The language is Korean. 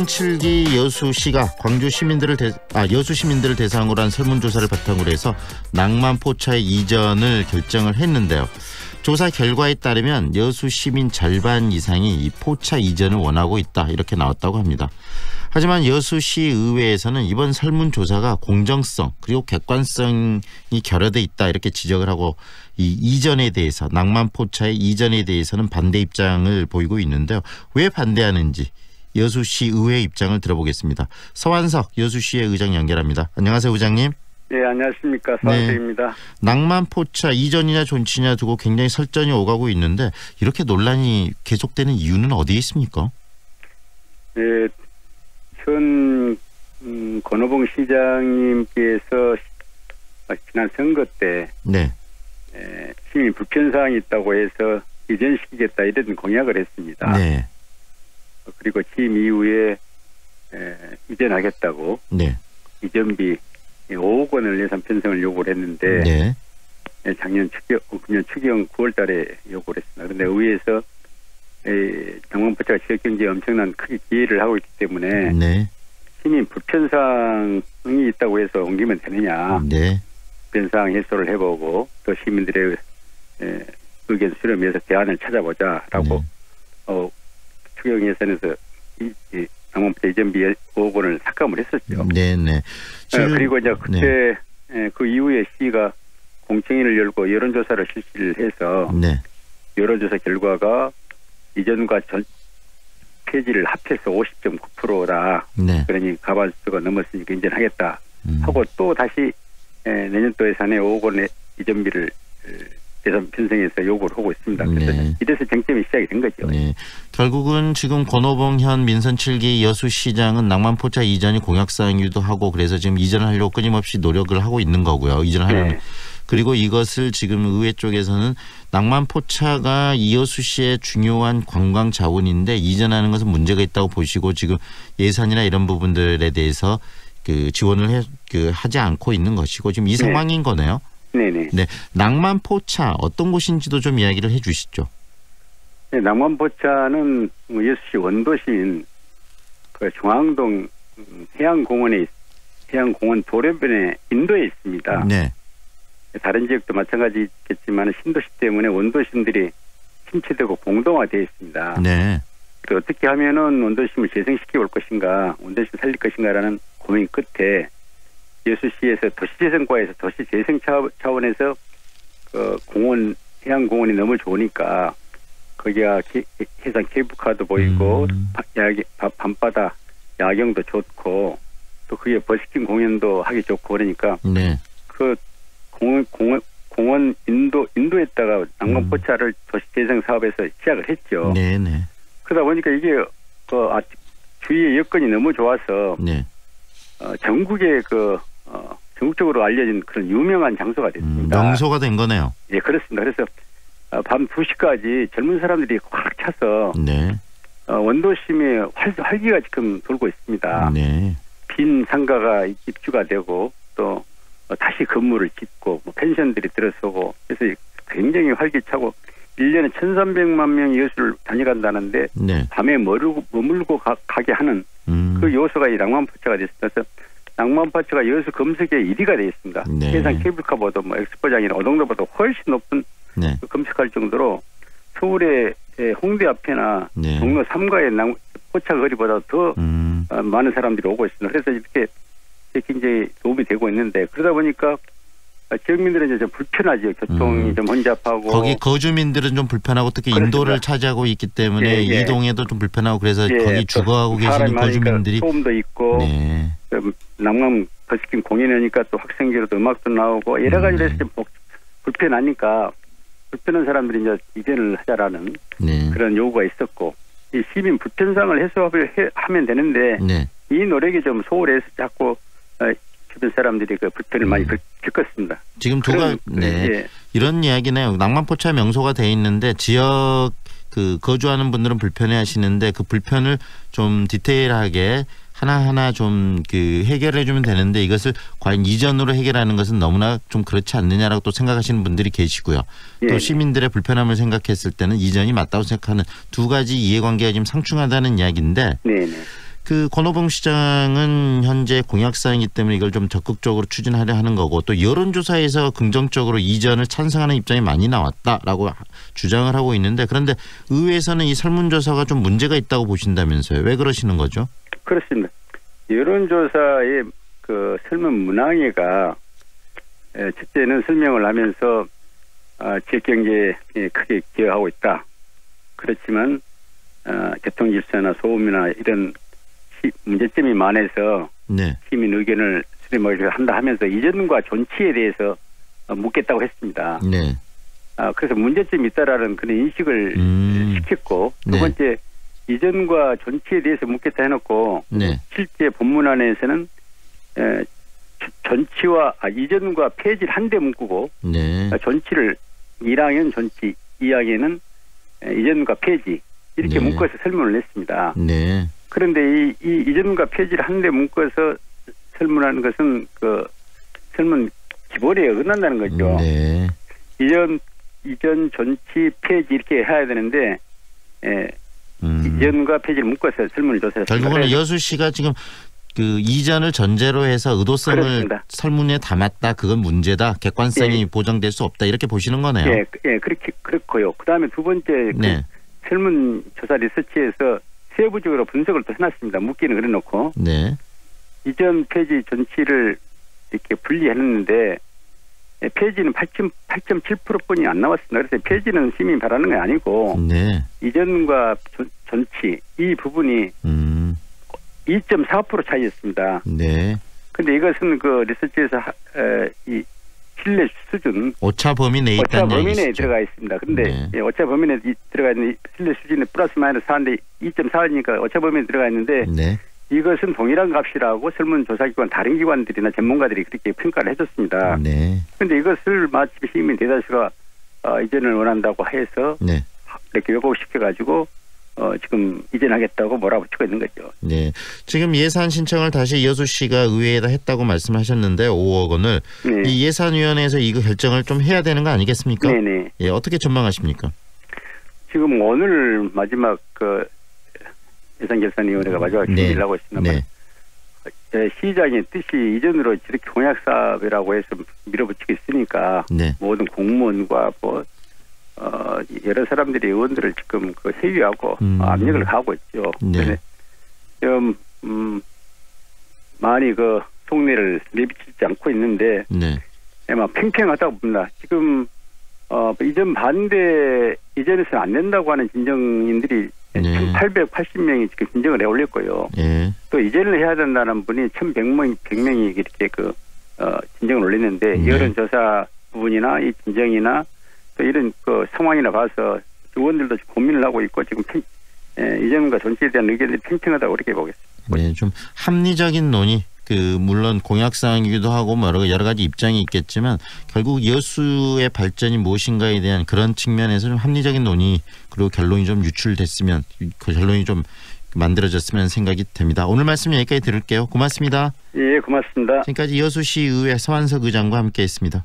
민선 7기 여수시가 광주 시민들을 대, 아, 여수 시민들을 대상으로 한 설문조사를 바탕으로 해서 낭만 포차의 이전을 결정을 했는데요. 조사 결과에 따르면 여수 시민 절반 이상이 이 포차 이전을 원하고 있다 이렇게 나왔다고 합니다. 하지만 여수시 의회에서는 이번 설문조사가 공정성 그리고 객관성이 결여돼 있다 이렇게 지적을 하고 이 이전에 대해서 낭만 포차의 이전에 대해서는 반대 입장을 보이고 있는데요. 왜 반대하는지 여수시 의회 입장을 들어보겠습니다. 서완석 여수시의 의장 연결합니다. 안녕하세요, 의장님. 네, 안녕하십니까. 서한택입니다. 네. 낭만 포차 이전이냐 존치냐 두고 굉장히 설전이 오가고 있는데 이렇게 논란이 계속되는 이유는 어디에 있습니까? 네, 현 음, 권오봉 시장님께서 지난 선거 때 네. 에, 시민 불편 사항이 있다고 해서 이전시키겠다 이런 공약을 했습니다. 네. 그리고 취임 이후에 에, 이전하겠다고 네. 이전비 5억 원을 예산 편성을 요구를 했는데 네. 예, 작년 추경, 금년 추경 9월 달에 요구를 했습니다. 그런데 의회에서 장만포차가 지역 경제에 엄청난 크게 기회를 하고 있기 때문에 네. 시민 불편사항이 있다고 해서 옮기면 되느냐 네. 불편사항 해소를 해보고 또 시민들의 의견 수렴 위해서 대안을 찾아보자라고 네. 어, 추경 예산에서 이, 이 장만포차 이전 비 5억 원을 삭감을 했었죠. 네네. 네. 네. 그리고 이제 그때 네. 그 이후에 시가 공청회를 열고 여론조사를 실시를 해서 네. 여론조사 결과가 이전과 전 폐지를 합해서 50.9%다. 네. 그러니 가반수가 넘었으니까 인정하겠다. 음. 하고 또 다시 내년도 예산에 5억 원의 이전비를 예산 편성해서 요구를 하고 있습니다. 그래서 네. 이래서 쟁점이 시작이 된 거죠. 네. 결국은 지금 권오봉 현 민선 7기 여수시장은 낭만포차 이전이 공약사항이기도 하고 그래서 지금 이전하려고 끊임없이 노력을 하고 있는 거고요. 이전하려는. 네. 그리고 이것을 지금 의회 쪽에서는 낭만 포차가 이여수 시의 중요한 관광 자원인데 이전하는 것은 문제가 있다고 보시고 지금 예산이나 이런 부분들에 대해서 그 지원을 해, 그 하지 않고 있는 것이고 지금 이 네. 상황인 거네요. 네네. 네. 낭만 포차 어떤 곳인지도 좀 이야기를 해 주시죠. 네, 낭만 포차는 여수시 원도시인 그 중앙동 해양공원에 해양공원 도련변에 인도에 있습니다. 네. 다른 지역도 마찬가지겠지만 신도시 때문에 원도심들이 침체되고 공동화되어 있습니다. 네. 그 어떻게 하면은 원도심을 재생시켜 올 것인가, 원도심 살릴 것인가라는 고민 끝에 여수시에서 도시재생과에서 도시재생 차원에서 그 공원 해양공원이 너무 좋으니까 거기가 해상 케이블카도 보이고 음. 밤바다 야경도 좋고 또 그게 버스킹 공연도 하기 좋고 그러니까 네. 그 공원, 공원, 공원 인도 인도에다가 낭만포차를 음. 도시재생 사업에서 시작을 했죠. 네네. 그러다 보니까 이게 그 아, 주위의 여건이 너무 좋아서 네. 어, 전국에 그 어, 전국적으로 알려진 그런 유명한 장소가 됐습니다. 음, 명소가 된 거네요. 예, 그렇습니다. 그래서 어, 밤 2시까지 젊은 사람들이 꽉 차서 네. 어, 원도심에 활, 활기가 지금 돌고 있습니다. 네. 빈 상가가 입주가 되고 또 어, 다시 건물을 짓고 뭐 펜션들이 들어서고 그래서 굉장히 활기차고 1년에 1,300만 명이 여수를 다녀간다는데 네. 밤에 머물고, 머물고 가, 게 하는 음. 그 요소가 이 낭만포차가 됐습니다. 그래서 낭만포차가 여수 검색에 1위가 되어 있습니다. 네. 해상 케이블카보다 뭐 엑스포장이나 어동도보다 훨씬 높은 네. 그 검색할 정도로 서울의 홍대 앞에나 네. 종로 3가의 낭, 포차 거리보다 더 음. 어, 많은 사람들이 오고 있습니다. 그래서 이렇게 굉장히 도움이 되고 있는데 그러다 보니까 지역민들은 이제 좀 불편하죠. 교통이 음. 좀 혼잡하고. 거기 거주민들은 좀 불편하고 특히 그렇습니다. 인도를 차지하고 있기 때문에 예, 예. 이동에도 좀 불편하고 그래서 예, 거기 주거하고 계시는 거주민들이 소음도 있고 네. 남강 버스킹 공연하니까 또 학생들도 음악도 나오고 여러 가지로 해서 음, 네. 불편하니까 불편한 사람들이 이제 이전을 하자라는 네. 그런 요구가 있었고 이 시민 불편상을 해소하면 되는데 네. 이 노력이 좀 소홀해서 자꾸 어, 주변 사람들이 그 불편을 음. 많이 겪었습니다. 지금 두가 네. 예. 이런 이야기네요. 낭만포차 명소가 돼 있는데 지역 그 거주하는 분들은 불편해 하시는데 그 불편을 좀 디테일하게 하나하나 좀 그 해결해 주면 되는데 이것을 과연 이전으로 해결하는 것은 너무나 좀 그렇지 않느냐라고 또 생각하시는 분들이 계시고요. 예. 또 시민들의 불편함을 생각했을 때는 이전이 맞다고 생각하는 두 가지 이해관계가 지금 상충하다는 이야기인데 네. 네. 그 권오봉 시장은 현재 공약사이기 때문에 이걸 좀 적극적으로 추진하려 하는 거고 또 여론조사에서 긍정적으로 이전을 찬성하는 입장이 많이 나왔다라고 주장을 하고 있는데 그런데 의회에서는 이 설문조사가 좀 문제가 있다고 보신다면서요. 왜 그러시는 거죠? 그렇습니다. 여론조사의 그 설문 문항에가 에, 첫째는 설명을 하면서 어, 지역 경제에 크게 기여하고 있다. 그렇지만 어, 교통질서나 소음이나 이런 시, 문제점이 많아서 네. 시민 의견을 수렴을 한다 하면서 이전과 존치에 대해서 어, 묻겠다고 했습니다. 네. 아, 그래서 문제점이 있다라는 그런 인식을 음. 시켰고 두 네. 번째 이전과 존치에 대해서 묻겠다 해놓고 네. 실제 본문안에서는 에, 전치와 아, 이전과 폐지를 한데 묶고 네. 아, 전치를 1학년 전치, 2학년은 이전과 폐지 이렇게 네. 묶어서 설문을 냈습니다. 네. 그런데 이, 이 이전과 폐지를 한데 묶어서 설문하는 것은 그 설문 기본에 어긋난다는 거죠. 네. 이전 이전 전치 폐지 이렇게 해야 되는데 에, 음. 이전과 폐지를 묶어서 설문을 조사했습니다. 결국은 여수 씨가 지금 그 이전을 전제로 해서 의도성을 그렇습니다. 설문에 담았다. 그건 문제다. 객관성이 예. 보장될 수 없다. 이렇게 보시는 거네요. 예, 그- 예, 그렇게 그렇고요. 그다음에 두 번째 그 네. 설문 조사 리서치에서 세부적으로 분석을 또 해놨습니다. 묻기는 그래놓고 네. 이전 폐지 전치를 이렇게 분리했는데 예, 폐지는 8.7%뿐이 안 나왔습니다. 그래서 폐지는 시민이 바라는 게 아니고 네. 이전과 전, 전치 이 부분이 음. 2.4% 차이였습니다. 네. 근데 이것은 그 리서치에서 하- 에, 이 신뢰 수준 오차 범위 내에 오차 범위 내에. 들어가 있습니다. 근데 네. 예, 오차 범위 내에 이- 들어가 있는 이 신뢰 수준이 플러스 마이너스 4인데 2.4니까 오차 범위 내에 들어가 있는데 네. 이것은 동일한 값이라고 설문조사기관 다른 기관들이나 전문가들이 그렇게 평가를 해줬습니다. 네. 그런데 이것을 마치 시민 대다수가 어, 이전을 원한다고 해서 네. 이렇게 왜곡시켜가지고 어, 지금 이전하겠다고 몰아붙이고 있는 거죠. 네. 지금 예산 신청을 다시 여수 씨가 의회에다 했다고 말씀하셨는데 5억 원을 네. 이 예산위원회에서 이거 결정을 좀 해야 되는 거 아니겠습니까? 네네. 예, 어떻게 전망하십니까? 지금 오늘 마지막 그 예산결산위원회가 마지막 네. 심의를 하고 있습니다. 네. 예, 시장의 뜻이 이전으로 저렇게 공약 사업이라고 해서 밀어붙이고 있으니까 네. 모든 공무원과 뭐 어, 여러 사람들이 의원들을 지금 그 회유하고 음. 압력을 가하고 있죠. 네. 좀 음, 많이 그 속내를 내비치지 않고 있는데 네. 아마 팽팽하다고 봅니다. 지금 어, 이전 반대 이전에서는 안 된다고 하는 진정인들이 네. 1,880명이 지금 진정을 해 올렸고요. 예. 또 이전을 해야 된다는 분이 1,100명, 100명이 이렇게 그, 어, 진정을 올리는데, 네. 여론조사 부분이나 이 진정이나 또 이런 그 상황이나 봐서 의원들도 고민을 하고 있고, 지금 팽, 예, 이전과 전체에 대한 의견들이 팽팽하다고 그렇게 보겠습니다. 네, 좀 합리적인 논의. 그 물론 공약 사항이기도 하고 뭐 여러 여러 가지 입장이 있겠지만 결국 여수의 발전이 무엇인가에 대한 그런 측면에서 좀 합리적인 논의 그리고 결론이 좀 유출됐으면 그 결론이 좀 만들어졌으면 생각이 됩니다. 오늘 말씀 여기까지 들을게요. 고맙습니다. 예, 고맙습니다. 지금까지 여수시 의회 서한석 의장과 함께했습니다.